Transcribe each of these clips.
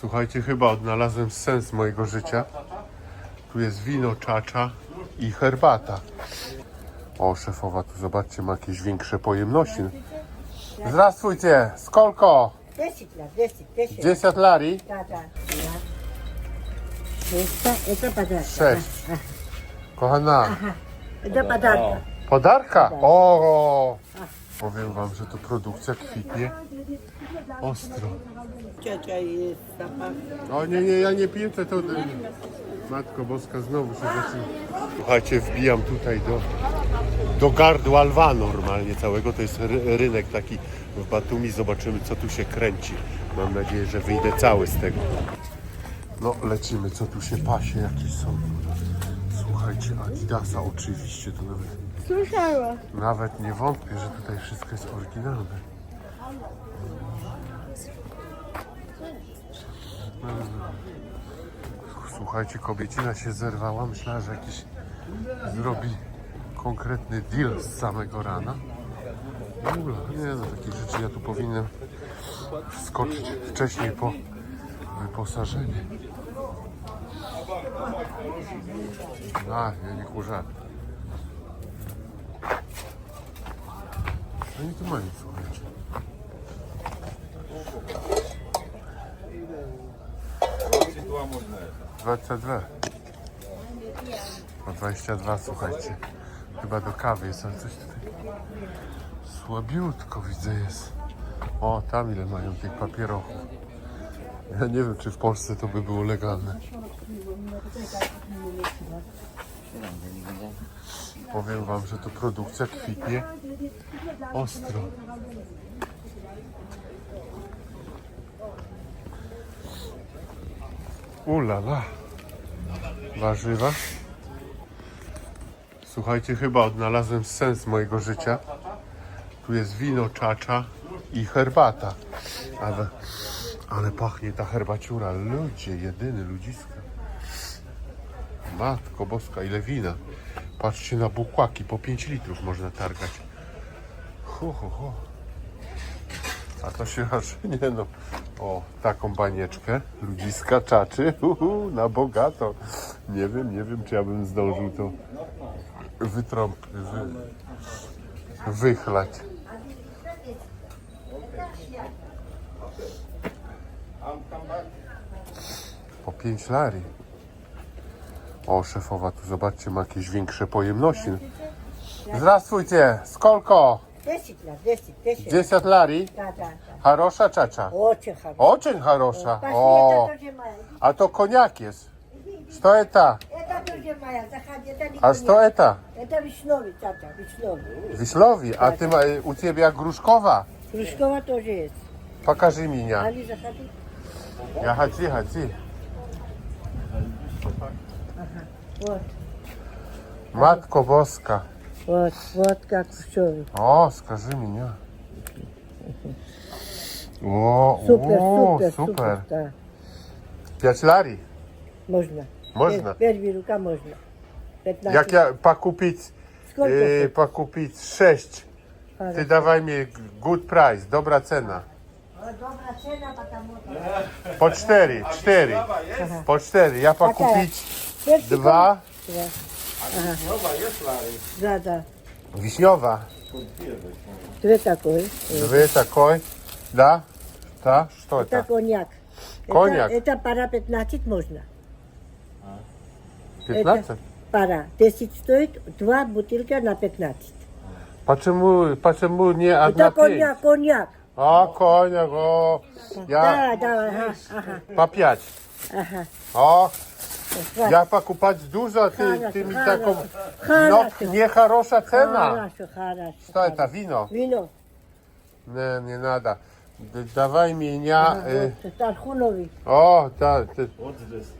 Słuchajcie, chyba odnalazłem sens mojego życia. Tu jest wino, czacza i herbata. O, szefowa, tu zobaczcie, ma jakieś większe pojemności. Zdrastwujcie, skolko? 10 lat, 10, 10. 10 lari? Tak, tak. E, to podarka. Sześć. Kochana, To podarka. podarka? Tak. O! Tak. Powiem wam, że to produkcja kwitnie ostro. Ciociа jest zapach. O nie, nie, ja nie piję, to... to Matko Boska, znowu się zaczyna. Słuchajcie, wbijam tutaj do, do gardła lwa normalnie całego. To jest ry, rynek taki w Batumi. Zobaczymy, co tu się kręci. Mam nadzieję, że wyjdę cały z tego. No, lecimy, co tu się pasie, jakie są. Słuchajcie, Adidasa oczywiście, to nawet, Słyszała. nawet nie wątpię, że tutaj wszystko jest oryginalne. Słuchajcie, kobiecina się zerwała. Myślała, że jakiś zrobi konkretny deal z samego rana. W ogóle, nie no, takich rzeczy ja tu powinienem wskoczyć wcześniej po wyposażenie. A, ja nie kurzę. Oni tu mają, słuchajcie. Dwadzieścia dwa. Po 22, słuchajcie. Chyba do kawy jest, ale coś tutaj słabiutko widzę jest. O, tam ile mają tych papierochów. Ja nie wiem, czy w Polsce to by było legalne. Powiem wam, że to produkcja kwitnie ostro. Ulala. Warzywa. Słuchajcie, chyba odnalazłem sens mojego życia. Tu jest wino, czacza i herbata. Ale, ale pachnie ta herbaciura. Ludzie, jedyny ludziska. Matko boska, ile wina. Patrzcie na bukłaki, po 5 litrów można targać. Ho, ho, ho. A to się aż, nie no, o taką banieczkę ludziska czaczy, uhu, na bogato. Nie wiem, nie wiem, czy ja bym zdążył to wytrąb, wy, wychlać. Po 5 lari. O, szefowa, tu zobaczcie, ma jakieś większe pojemności. Здравствуйте, сколько? 10 лет, 10, 10. 10 лари? Да, да, да. Хорошая чача? Очень хорошо. Очень хорошая. Пошли, О, это тоже моя. а то коньяк есть. Что это? Это тоже моя. Заходи, это не А что это? Это вишновый, тата, вишновый. Вишlowi, a ty ma, u ciebie gruszkowa? Кружкова тоже есть. Покажи меня. Али, заходи. Ja chodzi, chodzi. Вот, Matko Boska. вот, вот как вишновый. O, скажи меня. O, Супер, o, супер, super. супер. Да, 5 lari. можно. Можно? Пер- Первая рука можно. 15. Jak ja pokupić, Сколько? e, pokupić 6, Хорошо. ty dawaj mi good price, dobra cena. Добрая цена, потому что... Po 4, 4. Po 4. Ja pokupić Персиком- dwa. Да. Да, да. Wiśniowa. Две такой. Dwie такой. Да? Да? Что Это это? коньяк. Коньяк? Это, это пара 15 можно. 15? Пара. 10 стоит, два бутылка на 15. Почему, почему не одна это коньяк, пять? коньяк. А, коньяк, о. Я Да, да, ага, ага, по 5. ага. O, Хватит. ja покупать dużo, a ty, Хорошо, ty mi хорошо. taką, no, Хорошо. niechorosza cena. Хорошо, хорошо. Что это, wino? Вино. Nie, nie nada. D- Dawaj mi ja, y, Вот, Тархуновый. o, ta, ty,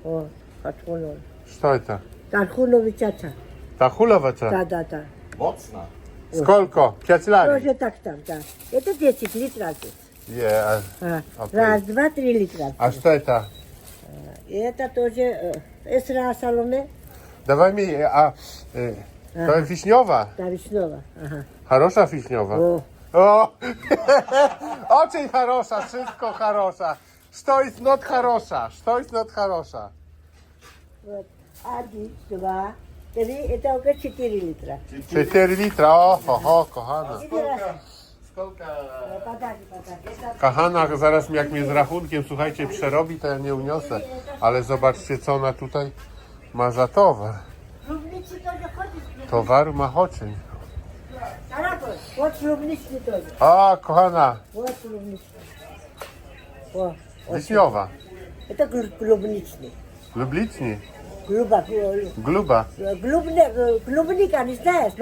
О, Тархуновый. что это? Тархуновый чача. Ta hulowaca. Да, да, да. Mocna. Сколько? 5 лари? Тоже так там, да. Это 10 литров. здесь. Je, a, А, Окей. Раз, два, три литра. a co это? И это тоже э, эсра соломе, Dawaj mi, a, y, to jest wiśniowa. да, вишнева. Ага. Хороша wiśniowa. О, O! Очень хорошa, wszystko хорошa. Что is not хороша? Что is not хороша? Вот. Один, два, три. Это уже 4 литра. 4 litra, o, ho, ho, kochana. Иди раз. Kochana, zaraz jak mnie z rachunkiem, słuchajcie, przerobi, to ja nie uniosę. Ale zobaczcie, co ona tutaj ma za towar. Towar ma choczyn. A, kochana. Wiśniowa. To klubniczny. Lubliczny. Gluba. Gluba. Glubnika nie znajesz,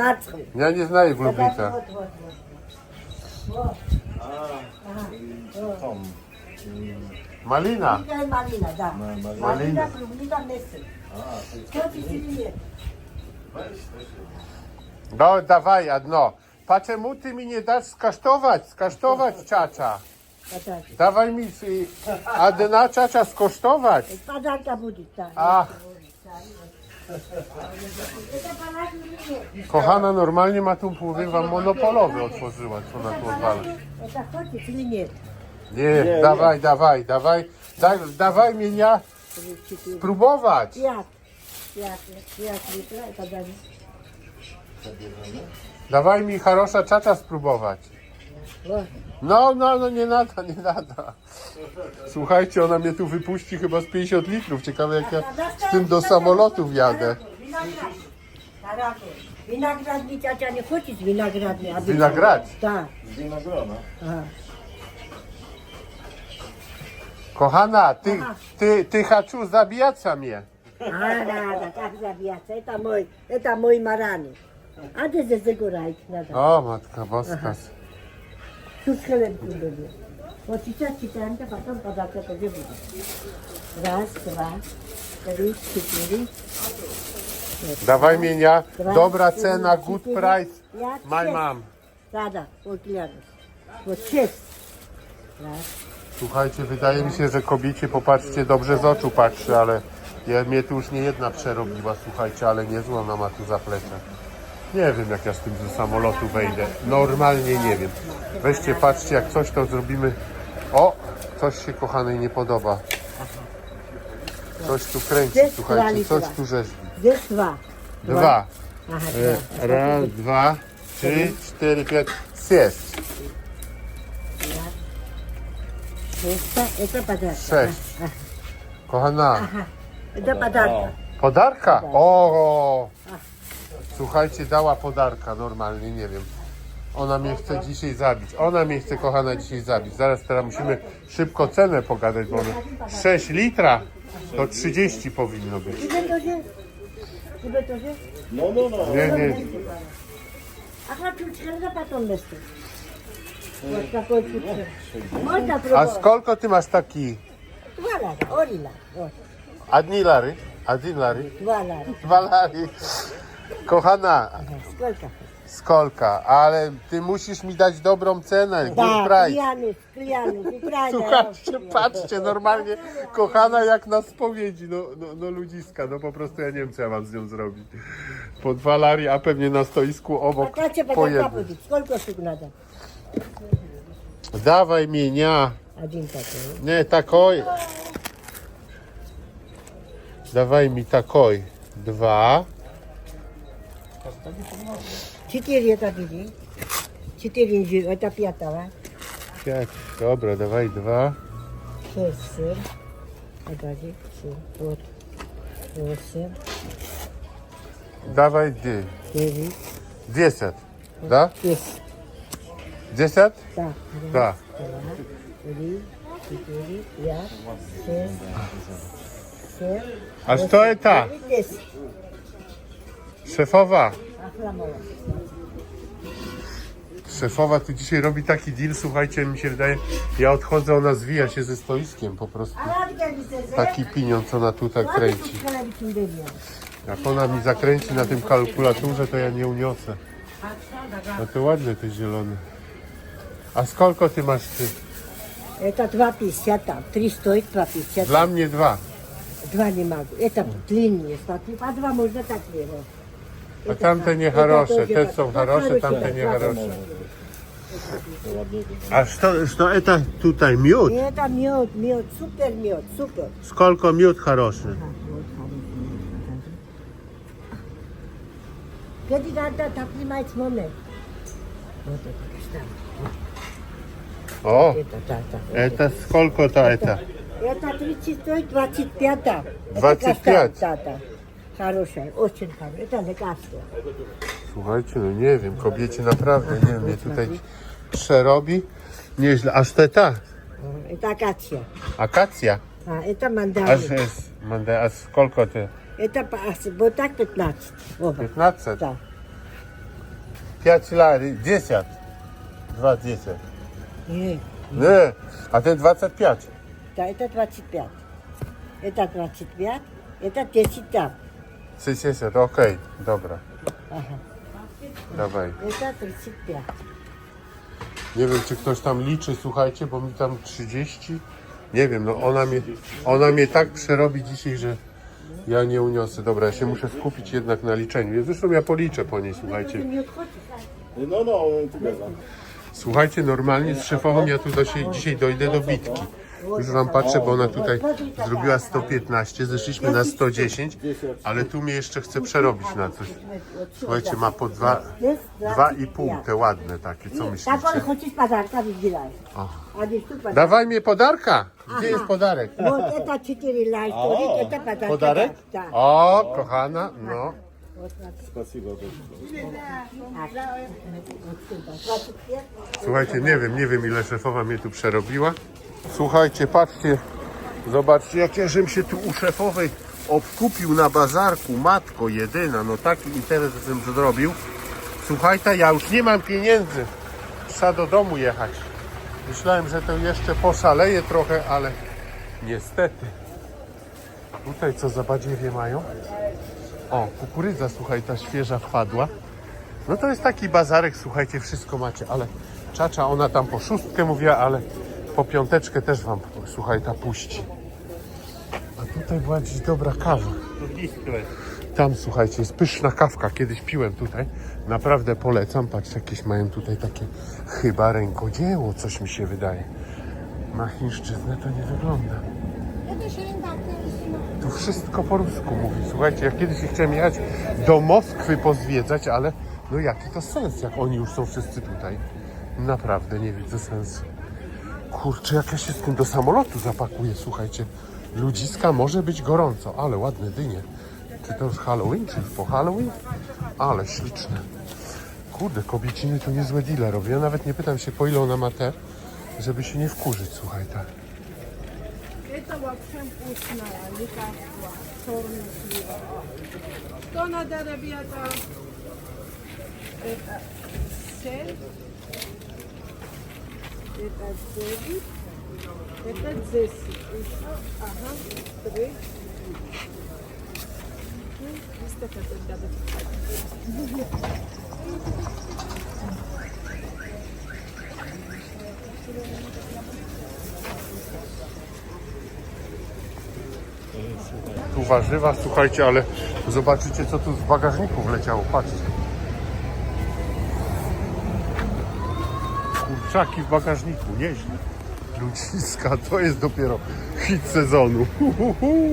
Ja nie znaję glubnika. Tom. Malina. Malina, da. Malina. Malina, No, dawaj, Adno. Paczemu ty mi nie dasz skasztować, skasztować czacza. Dawaj mi y, Adna czacza skosztować. Padarka budzić, tak. Это подарок или нет? kochana, normalnie ma tu, powiem wam, monopolowy otworzyła, co na tu odwala. Это хочешь или нет? Nie, dawaj, dawaj, dawaj, daj, dawaj mnie ja Три, четыре, spróbować. пять. Пять, пять литра, это дали. Dawaj mi Harosza czacza spróbować. Вот. No, no, no, nie nada, nie nada. Słuchajcie, ona mnie tu wypuści chyba z 50 litrów. Ciekawe, jak ja z tym do samolotu wjadę. Winagradnica, cię nie chodzi z winagradni. Z? Tak. Z winogrona. Kochana, ty, ty, ty haczu zabijaca mnie. A, nada, tak zabijaca. Eta mój, eta mój marany. A ty ze zygurajk, nada. No tak. O, Matka Boska. Türkçeler güldürüyor. O çiçek çiçeğinde bakın badakta koca budur. Raz, dwa, trzy, cztery. Dawaj mienia. Dobra cena, good price. My mom. Rada, odliadów. Bo sześć. Raz. Słuchajcie, wydaje mi się, że kobiecie, popatrzcie, dobrze z oczu patrzy, ale ja, mnie tu już nie jedna przerobiła, słuchajcie, ale niezłą ona ma tu zaplecze. Nie wiem, jak ja z tym ze samolotu wejdę. Normalnie nie wiem. Weźcie, patrzcie, jak coś to zrobimy. O, coś się kochanej nie podoba. Coś tu kręci, słuchajcie, coś tu rzeźbi. Jest dwa. E, dwa. Raz, dwa, trzy, cztery, pięć. Jest. Sześć. Kochana, Do padarka. podarka? O! Słuchajcie, dała podarka normalnie, nie wiem. Ona mnie chce dzisiaj zabić. Ona mnie chce, kochana, dzisiaj zabić. Zaraz teraz musimy szybko cenę pogadać, bo 6 litra to 30 powinno być. No, no, no. Nie, nie. A skolko ty masz taki? Dwa lata, orila. A dni lary? A dni lary? Dwa lary. Dwa lary. Kochana, Skolka. skolka, ale ty musisz mi dać dobrą cenę, good Tak, price. pijany. Słuchajcie, patrzcie, normalnie kochana jak na spowiedzi, no, no, no ludziska, no po prostu ja nie wiem co ja mam z nią zrobić. Po dwa a pewnie na stoisku obok to cię po będę jednym. powiedzieć, skolko. Dawaj mienia, A dzień nie takoj. Dawaj mi takoj, dwa. Четыре это бери. Четыре инжир, это пятого. pięć, dobra, dawaj dwa. Шесть сыр. Погоди, семь. Вот. Восемь. Dawaj dy. Девять. Deset, da? Десять. Deset? Да. Da. Два, три, четыре, пять, шесть, семь. A co jest ta? девять, Десять. Szefowa. Охламова. Szefowa tu dzisiaj robi taki deal, słuchajcie, mi się wydaje, ja odchodzę, ona zwija się ze stoiskiem po prostu. Taki pieniądz ona tu tak kręci. Jak ona mi zakręci na tym kalkulatorze, to ja nie uniosę. No to ładne te zielone. A skolko ty masz ty? Это 2,50 там. Три стоит 2,50. Dla mnie dwa. Два не могу. Это длиннее. Смотри, по два можно так лево. А там-то не Те, что хорошее, там-то не хорошее. А что, что это тут а, мед? Это мед, мед, супер мед, супер. Сколько мед хороший? Где надо так снимать момент? Вот это каштан. О, это, это сколько-то это? Это 32-25. 25? Да, да. Karusiel, uczyn karusiel, to lekarstwo. Słuchajcie, no nie wiem, kobiecie naprawdę, nie wiem, mnie tutaj przerobi. Nieźle, aż te ta, I ta akacja. akacja. A, i ta Aż mandaryn. jest, będę, ty? I ta pasy, bo tak 15. Oba. 15? Tak. 5 lat, 10. 20. Nie. Nie, a ty 25. Ta, i ta 25. I ta 25, i ta 10 tam. 60, okej, dobra, Ага. dawaj. Это 35. Nie wiem, czy ktoś tam liczy, słuchajcie, bo mi tam 30. Nie wiem, no ona mnie, ona mnie tak przerobi dzisiaj, że ja nie uniosę. Dobra, ja się muszę skupić jednak na liczeniu. Zresztą ja policzę po niej, słuchajcie. Не хочешь? No, no, together. Słuchajcie, normalnie z szefową ja tu do się, dzisiaj dojdę do bitki. Już Wam patrzę, bo ona tutaj zrobiła 115, zeszliśmy na 110, ale tu mnie jeszcze chce przerobić na coś. Słuchajcie, ma po 2,5 te ładne takie, co myślicie? Tak, podarka wydzielaj. Dawaj mi podarka! Gdzie jest podarek? Podarek? O, kochana, no. Słuchajcie, nie wiem, nie wiem ile szefowa mnie tu przerobiła. Słuchajcie, patrzcie, zobaczcie jak ja się tu u szefowej obkupił na bazarku, matko jedyna, no taki interes żem zrobił. Słuchajcie, ja już nie mam pieniędzy, trzeba do domu jechać. Myślałem, że to jeszcze poszaleję trochę, ale niestety. Tutaj co za badziewie mają? O, kukurydza, słuchaj, ta świeża wpadła. No to jest taki bazarek, słuchajcie, wszystko macie, ale czacza ona tam po szóstkę mówiła, ale po piąteczkę też wam, słuchaj, ta puści. A tutaj była dziś dobra kawa. Tam, słuchajcie, jest pyszna kawka. Kiedyś piłem tutaj. Naprawdę polecam. Patrz, jakieś mają tutaj takie chyba rękodzieło, coś mi się wydaje. Na chińszczyznę to nie wygląda. Tu wszystko po rusku mówi. Słuchajcie, ja kiedyś chciałem jechać do Moskwy pozwiedzać, ale no jaki to sens, jak oni już są wszyscy tutaj. Naprawdę nie widzę sensu. Kurczę, jak ja się z tym do samolotu zapakuję, słuchajcie. Ludziska może być gorąco, ale ładne dynie. Czy to już Halloween, czy już po Halloween? Ale śliczne. Kurde, kobieciny to niezłe deale robią. Ja nawet nie pytam się, po ile ona ma te, żeby się nie wkurzyć, słuchaj, tak. Это вообще вкусное, лекарство, черный слива. Что надо, ребята? Это семь, это девять, это десять. Еще, ага, три. Ну, Выставка ребята. Tu warzywa, słuchajcie, ale zobaczycie, co tu z bagażniku wleciało. Patrzcie. Kurczaki w bagażniku, nieźle. Ludziska, to jest dopiero hit sezonu.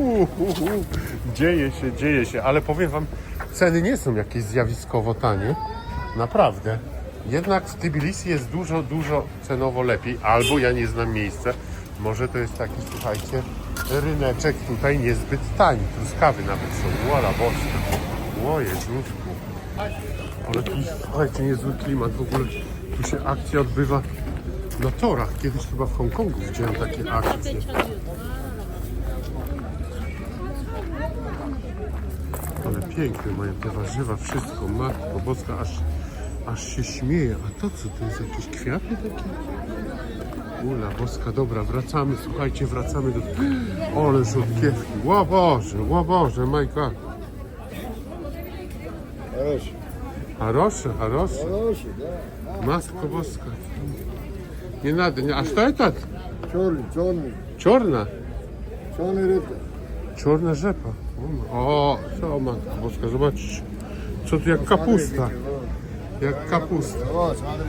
Dzieje się, dzieje się, ale powiem wam, ceny nie są jakieś zjawiskowo tanie. Naprawdę. Jednak w Tbilisi jest dużo, dużo cenowo lepiej. Albo ja nie znam miejsca. Może to jest taki, słuchajcie, ryneczek tutaj niezbyt tani. Truskawy nawet są. Łola boska. O Jezusku. Ale tu, słuchajcie, niezły klimat. W ogóle tu się akcja odbywa na torach. Kiedyś chyba w Hongkongu widziałem takie akcje. Ale piękne mają te warzywa, wszystko. Matko boska, aż, aż się śmieje. A to co, to jest jakieś kwiaty takie? Ula boska, dobra, wracamy, słuchajcie, wracamy do... Ole rzutkiewki, ło Boże, ło Boże, my God. Хороший. Хороше, хороше. Хороший, да. Matko boska. Nie nada, nie. A co to? Черный, черный. Czarna. Черный рыбка. Czarna rzepa. O, co matko boska, zobaczcie. Co tu jak kapusta. Jak kapusta. Вот, смотри.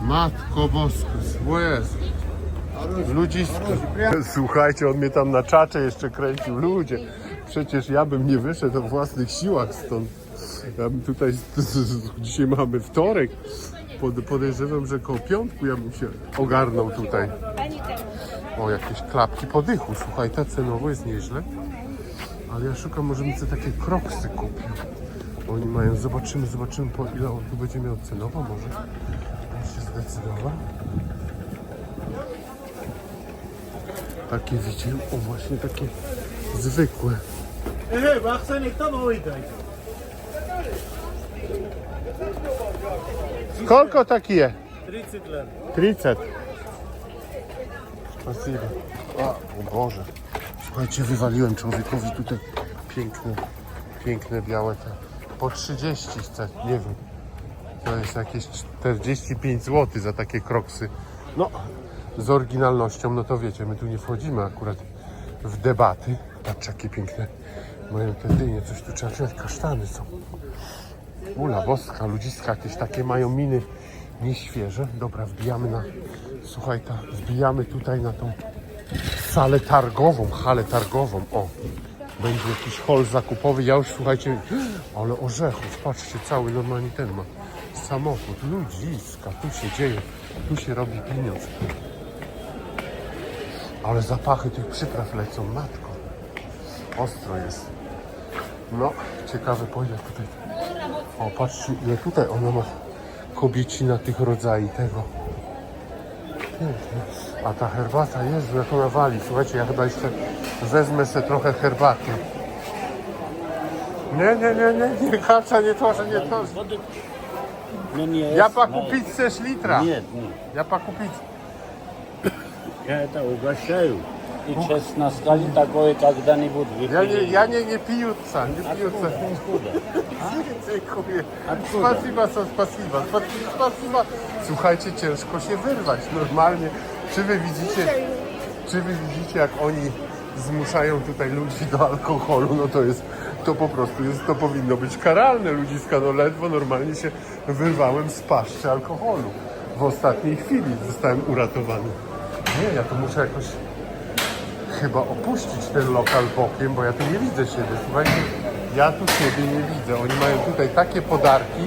Matko Bosko, o Jezu. Хороший. Ludzisko. Słuchajcie, on mnie tam na czacze jeszcze kręcił. Ludzie, przecież ja bym nie wyszedł o własnych siłach stąd. Ja bym tutaj, dzisiaj mamy wtorek. Pod, podejrzewam, że koło piątku ja bym się ogarnął tutaj. O, jakieś klapki podychu. Słuchaj, ta cenowo jest nieźle. Ale ja szukam, może bym sobie takie kroksy kupił. Oni mają, zobaczymy, zobaczymy po ile on tu będzie miał cenowo może. On się zdecydował. Takie widziałem, o właśnie takie zwykłe. Ehe, wacht ik dan ooit Skolko takie? 30 lat. 30. Spasibo. A, o Boże. Słuchajcie, wywaliłem człowiekowi tutaj piękne, piękne białe te. Po 30 chcę, nie wiem. To jest jakieś 45 zł za takie kroksy. No, z oryginalnością, no to wiecie, my tu nie wchodzimy akurat w debaty. Patrz, jakie piękne mają te dynie. Coś tu trzeba wziąć, kasztany są. Ula boska, ludziska jakieś takie mają miny nieświeże. Dobra, wbijamy na, słuchaj, ta, wbijamy tutaj na tą salę targową, halę targową. O, będzie jakiś hol zakupowy. Ja już, słuchajcie, ale orzechów, patrzcie, cały normalnie ten ma samochód. Ludziska, tu się dzieje, tu się robi pieniądz. Ale zapachy tych przypraw lecą, matko. Ostro jest. No, ciekawe po ile tutaj. O, patrzcie, ile tutaj ona ma kobiecina tych rodzaj tego. A ta herbata, Jezu, jak ona wali. Słuchajcie, ja chyba jeszcze wezmę sobie trochę herbaty. Nie, nie, nie, nie, nie, kacza, nie to, że nie to. Wody... No nie jest. Ja pa kupić chcesz litra. Nie, nie. Ja pa kupić. Ja to ugaśniam. И честно сказать, такое когда-нибудь Ja nie, выпили. ja nie, nie pijuca, nie pijuca. Откуда? Dziękuję. Откуда? Spasiba, co spasiba. Spa- Spasiba. Słuchajcie, ciężko się wyrwać normalnie. Czy wy widzicie, czy wy widzicie, jak oni zmuszają tutaj ludzi do alkoholu, no to jest, to po prostu jest, to powinno być karalne ludziska, no ledwo normalnie się wyrwałem z paszczy alkoholu. W ostatniej chwili zostałem uratowany. Nie, ja to muszę jakoś chyba opuścić ten lokal bokiem, bo ja tu nie widzę siebie. Słuchajcie, ja tu siebie nie widzę. Oni mają tutaj takie podarki,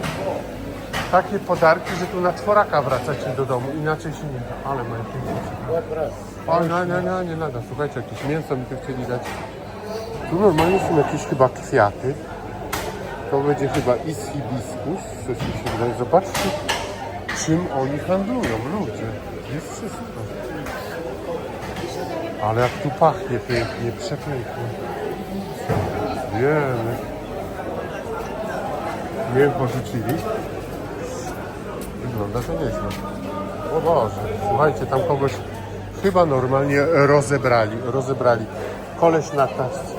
takie podarki, że tu na czworaka wracacie do domu. Inaczej się nie da. Ale mają pięknie. O, nie, nie, nie, nie nada. Słuchajcie, jakieś mięso mi tu chcieli dać. Tu normalnie są jakieś chyba kwiaty. To będzie chyba is hibiscus, coś mi się wydaje. Zobaczcie, czym oni handlują, ludzie. Jest wszystko. Ale jak tu pachnie pięknie, przepięknie. Wiemy. Nie wiem, porzucili. Wygląda to nieźle. O Boże, słuchajcie, tam kogoś chyba normalnie rozebrali, rozebrali. Koleś na tasce.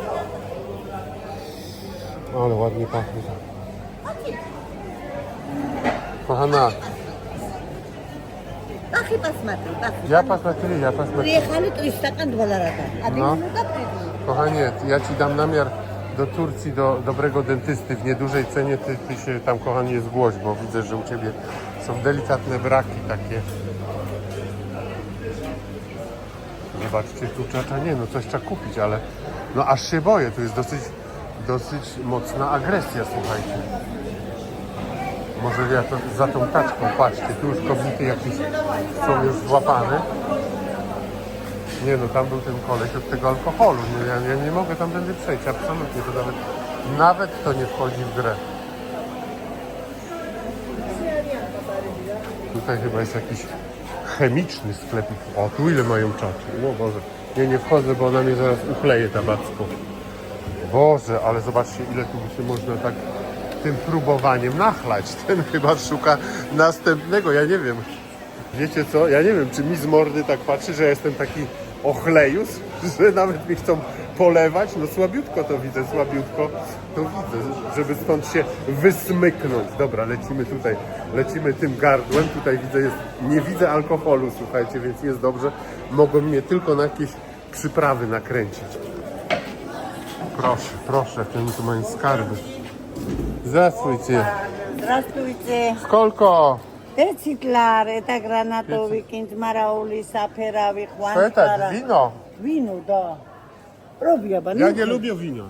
Ale ładnie pachnie. Kochana, Pakai basmati, pakai. ja pasmatry, ja pasmatry. Приехали 300 kan dwa lata. A ty No. no. no Kochanie, ja ci dam namiar do Turcji, do dobrego dentysty w niedużej cenie. Ty, ty się tam, kochanie, zgłoś, bo widzę, że u ciebie są delikatne braki takie. Zobaczcie, tu czacza nie, no coś trzeba kupić, ale no aż się boję, tu jest dosyć, dosyć mocna agresja, słuchajcie. Może ja to za tą taczką, patrzcie, tu już kobiety jakieś są już złapane. Nie no, tam był ten koleś od tego alkoholu. No, ja, ja nie mogę tam będę przejść, absolutnie. To nawet, nawet to nie wchodzi w grę. Tutaj chyba jest jakiś chemiczny sklepik. O, tu ile mają czaczy. O Boże. Nie, nie wchodzę, bo ona mnie zaraz uchleje tabacko. Boże, ale zobaczcie, ile tu się można tak tym próbowaniem nachlać. Ten chyba szuka następnego, ja nie wiem. Wiecie co, ja nie wiem, czy mi z mordy tak patrzy, że jestem taki ochlejus, że nawet mi chcą polewać. No słabiutko to widzę, słabiutko to widzę, żeby stąd się wysmyknąć. Dobra, lecimy tutaj, lecimy tym gardłem. Tutaj widzę, jest, nie widzę alkoholu, słuchajcie, więc jest dobrze. Mogą mnie tylko na jakieś przyprawy nakręcić. Proszę, proszę, oni tu mają skarby. Здравствуйте. Здравствуйте. Сколько? Reciclar, это гранатовый кинт, мараули, саперави, To хвантара. jest wino. Wino, да. Robi ja Ja nie lubię wina.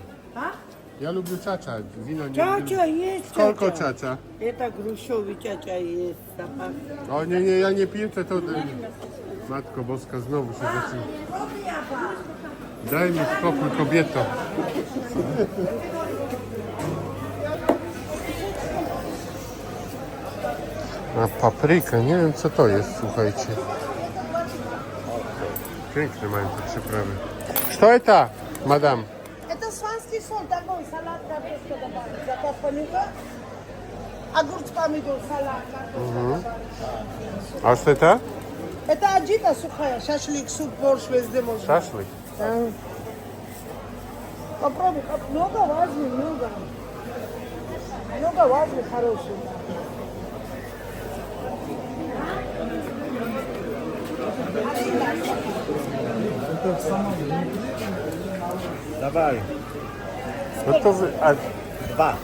Ja lubię czacza. Wino nie lubię. Ciacia jest, Сколько ciacia. czacza? Это грушовый ciacia jest. zapach. O nie, nie, ja nie piję, to... to Matko Boska, znowu się zaczyna. Daj mi spokój, kobieto. Papryka, nie wiem co to jest, słuchajcie. Piękne mają te przyprawy. Co это, madam? Это сванский сон, такой салат картошка добавить. Заказ помидор, огурец, помидор, салат, картошка добавить. A co это? Это аджика сухая, шашлык, суп, борщ везде можно. Szaszłyk. Попробуй, хоп, много важный, много. Много важный, хороший. Dawaj. No to wy... A... Dwa.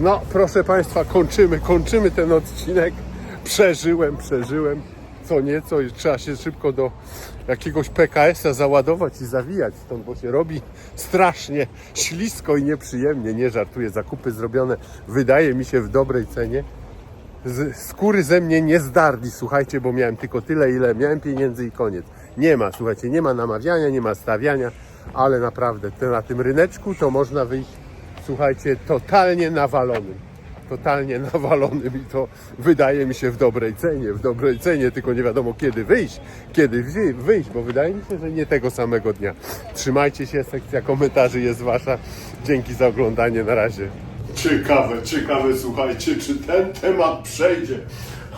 No, proszę Państwa, kończymy, kończymy ten odcinek. Przeżyłem, przeżyłem co nieco i trzeba się szybko do jakiegoś PKS-a załadować i zawijać stąd, bo się robi strasznie ślisko i nieprzyjemnie. Nie żartuję, zakupy zrobione wydaje mi się w dobrej cenie. Z, skóry ze mnie nie zdarli, słuchajcie, bo miałem tylko tyle, ile miałem pieniędzy i koniec. Nie ma, słuchajcie, nie ma namawiania, nie ma stawiania, ale naprawdę te, na tym ryneczku to można wyjść, słuchajcie, totalnie nawalonym. Totalnie nawalonym i to wydaje mi się w dobrej cenie, w dobrej cenie, tylko nie wiadomo kiedy wyjść, kiedy wyjść, bo wydaje mi się, że nie tego samego dnia. Trzymajcie się, sekcja komentarzy jest wasza. Dzięki za oglądanie, na razie. Ciekawe, ciekawe, słuchajcie, czy ten temat przejdzie.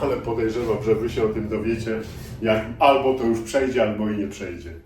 Ale podejrzewam, że wy się o tym dowiecie, jak albo to już przejdzie, albo i nie przejdzie.